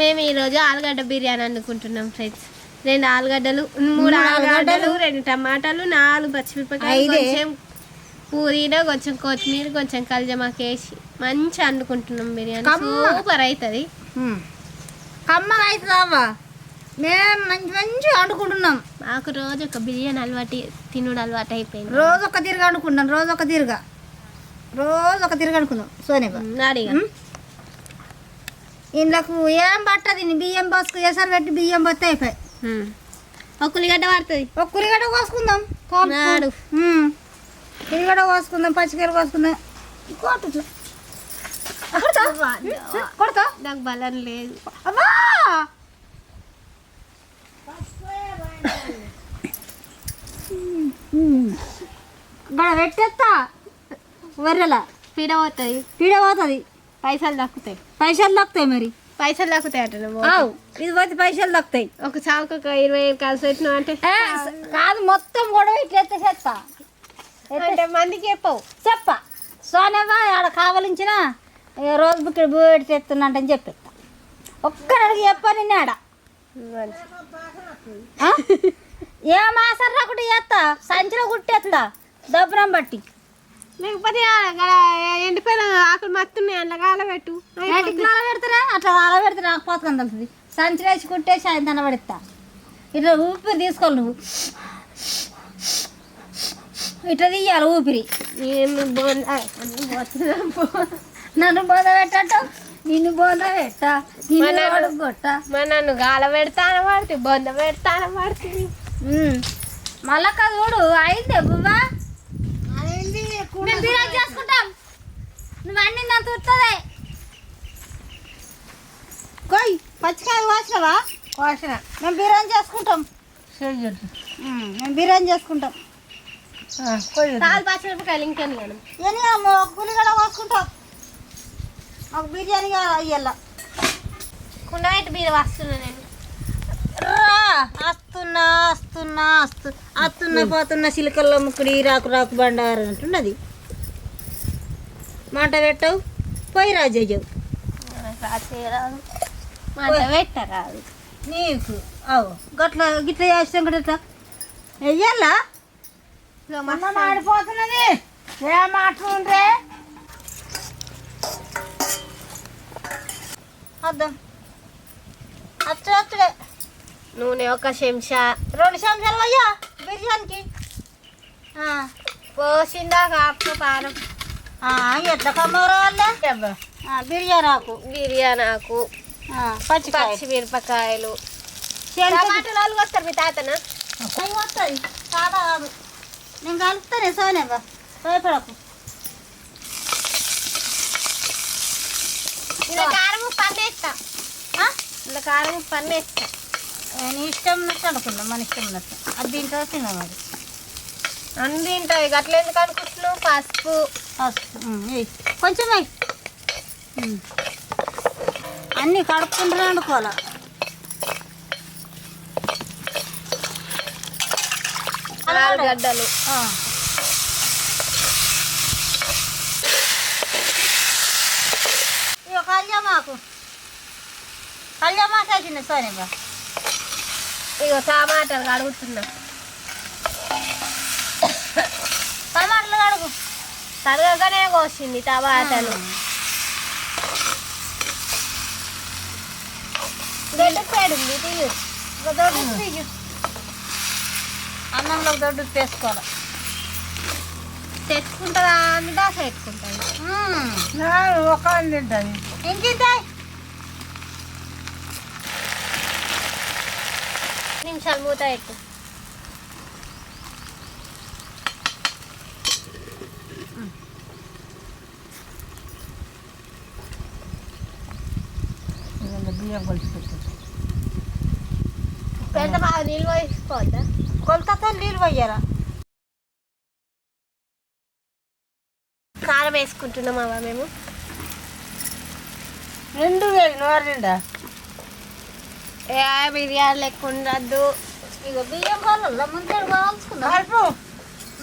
మేము ఈరోజు ఆలుగడ్డ బిర్యానీ అనుకుంటున్నాం ఫ్రెండ్స్ రెండు ఆలుగడ్డలు మూడు ఆలుగడ్డలు. రెండు టమాటాలు నాలుగు పచ్చిమిరపకాయలు. కొంచెం పూరీలో కొంచెం కొత్తిమీర కొంచెం కల్జమాకు వేసి మంచిగా వండుకుంటున్నాం బిర్యానీ. సూపర్ అవుతుంది కమ్మగా మేము మంచి మంచిగా వండుకుంటున్నాం. మాకు రోజు ఒక బిర్యానీ అలవాటు తినుడు అలవాటు అయిపోయింది. రోజు ఒక తిరుగు అనుకుంటాం రోజు ఒక తిరుగా. రోజు ఒక తిరుగు అనుకుందాం నాడిగా. ఇందుకు ఏం పట్టది? బియ్యం బస్కు ఎసరు పెట్టి బియ్యం బత్త అయిపోయి. ఒక ఉల్లిగడ్డ పడుతుంది ఒక కురిగడ్డ కోసుకుందాం. నాడు. కురిగడ్డ కోసుకుందాం పచ్చికీర కోసుకుందాం. కొట్టు. కొడతా. నాకు బలం లేదు. గడ పెట్టేస్తా వర్రెల పీడ పోతుంది. పీడ పోతుంది. పైసలు దక్కుతాయి. పైసలు దక్కుతాయి మరి? పైసలు దక్కుతాయి అట. ఆవు ఇది పోతే పైసలు దక్కుతాయి. ఒక చావుకు ఒక ఇరవై వేలు కలిసి పెట్టినావు అంటే కాదు మొత్తం కూడా ఇట్లా చేస్తా అంటే మందికి చెప్పవు. చెప్ప. సోనేవా ఆడ కావలించిన రోజు బుక్కి బూడి తెస్తున్నా అని చెప్పేస్తా. ఒక్కడికి చెప్ప నిన్న ఆడ? ఏ మాసం రాకుండా చేస్తా? సంచిలో కుట్టేస్తా. దబ్బునం బట్టి. లేకపోతే ఎండిపోయిన ఆకులు మత్తున్నాయి అందులో కాలబెట్టు. అట్లా అలా పెడితే నాకు పోతకం తెలుస్తుంది సంచి వేసి కుట్టేసి ఆయన తన పడిస్తా. ఇట్లా ఊపిరి తీసుకోవాలి నువ్వు. ఇట్లా తీయాలి ఊపిరి. నన్ను బోధ పెట్టట్టు. నిన్ను బోధ పెట్ట. కొట్ట. నన్ను గాల పెడతాన పడుతుంది బొంద పెడతాన పడుతుంది. మళ్ళా చూడు అయిందే బువ్వా? మేము బిర్యానీ చేసుకుంటాం. నువ్వు అన్ని నాకు వస్తుంది కొయ్ పచ్చికాయలు వాసినవా వాసన మేము బిర్యానీ చేసుకుంటాం. మేము బిర్యానీ పచ్చిమిరపకాయలు ఇంకేం లేను ఏని పులిగడ కోసుకుంటాం. మాకు బిర్యానీ అయ్యల్లా కుండ పెట్టి బీర వస్తున్నా నేను. రా వస్తున్నా వస్తున్నా వస్తు వస్తున్నా పోతున్నా సిలికల్లో ముక్కుడి రాకు రాకు బండారు అంటున్నది. మంట పెట్టవు పోయి రాజయ్యవు రాసేరాదు మంట పెట్టరాదు. నీకు అవు గట్ల గిట్ల చేస్తాం గట్ల వెయ్యాలా? మాడిపోతున్నది. ఏ మాట్లాడే వద్దాం అచ్చు అచ్చుడే నూనె ఒక చెంచా. రెండు చెంచాలు అయ్యా బిర్యానీకి. పోసిందా కాపుక పానం. ఆ, ఎట్లా కమ్మరా వాళ్ళే? ఆ, బిర్యానీ ఆకు. బిర్యానీ ఆకు ఆ, పచ్చికాయ పచ్చిమిరపకాయలు. చెంచా టమాటాలు వాళ్ళు వస్తారు మీ తాతనా? అవి వస్తుంది చాలా నేను కలుపుతానే సోనే బా. భయపడకు ఇలా కారం పన్నేస్తా ఆ? ఇలా కారం పన్నేస్తా ఏ, నీ ఇష్టం ఉన్నట్టు అనుకుందాం మన ఇష్టం ఉన్నట్టు. అది దీంట్లో తిన్నాం అది అన్ని తింటాయి గట్ల ఎందుకు అనుకుంటున్నావు? పసుపు కొంచెం. అన్నీ కడుక్కుంటూనే వండుకోవాలా? ఆలుగడ్డలు. ఆ. ఇగో కళ్యామాకు. కళ్యామాకు వేసింది సోనే బా ఇగో టమాటాలు కడుగుతున్నా టమాటాలు కడుగు తరగగానే కోసింది టమాటాలు దొడ్డు పేడుంది తీయు. ఒక దొడ్డు తీయు. అన్నంలో ఒక దొడ్డు వేసుకోవాలి తెచ్చుకుంటుందా అని దాస పెట్టుకుంటుంది ఒక తింటుంది ఇంకింత నిమిషాలు మూత పెట్టు. బియ్యం కలిసి పెట్టు పెద్ద బాగా నీళ్ళు వేసుకోవద్దా కొలతతో నీళ్ళు పోయారా కారం వేసుకుంటున్నాం మేము. రెండు వేలు నూరు నిండా ఏ బిర్యానీ లెక్క ఉండద్దు. ఇక బియ్యం కావాలా ముందే కావాల్సుకుందాం. కలుపు.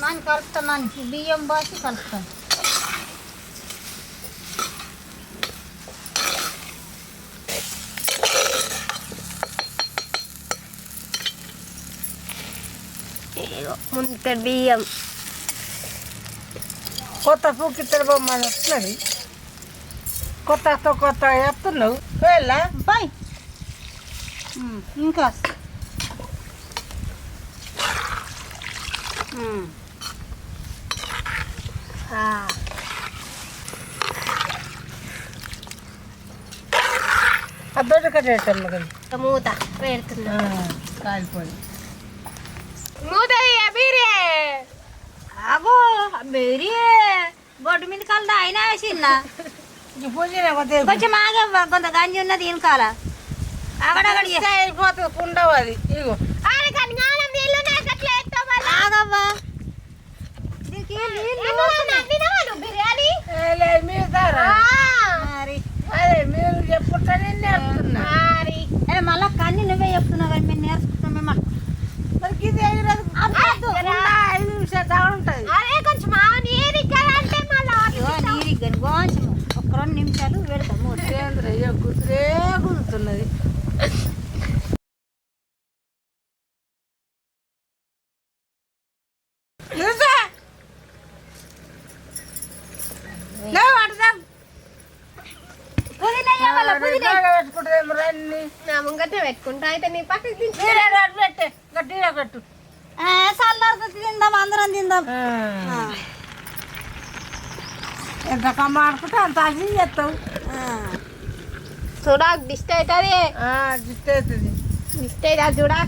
నాని కలుపుతాం నాని బియ్యం బాసి కలుపుతాం ఇగో. ముంత బియ్యం. కొత్త పూకిత్తర బొమ్మని వస్తున్నది. కొత్తతో కొత్త చెప్తున్నావు వెళ్ళా పై ఇంకా. కదా ఇక మూత పెడుతున్నా. కాలిపోయి మూత తీయ బీరే అగో బేరీ బొడ్డు మీద కలదా పూజనే కొద్దిగా కొంచెం ఆగే కొంత గంజి ఉన్నది ఇనకాల అగడగడి అయిపోతుంది కుండవు అది ఇగో. ఆగవ్వా. బిర్యానీ? మీరు దారా ఆ, మరి అదే మీరు చెప్పుకుంటా నేను నేర్పుతున్నా మరి ఏ మళ్ళా కన్ని నువ్వే చెప్తున్నావు కానీ మేము నేర్చుకుంటాం మేము మరి ఇది ఎగిరదు కుండ ఐదు నిమిషాలు దాకా ఉంటుంది అరే కొంచెం ఆ నీరు ఇక్కడ అంటే మళ్ళా ఇగో నీరు కానీ కొంచెం ఒక రెండు నిమిషాలు పెడతాం మూత కేంద్ర ఇక కుదిరే కుదురుతున్నది లేవు అడుగుదాం పుదీనా ఇవ్వాలా, పుదీనా. పెట్టుకుంటాం రండి అయితే నీ పక్కకి పెట్టే గట్టిగా చల్లారుతుంది తిందాం అందరం తిందాం ఎంత కమ్మ ఆడుకుంటే అంత అసి చేస్తావు. ఆ. చూడా దిష్టి అవుతుంది. జిట్ అవుతుంది. దిష్టి అవుతుంది చూడా.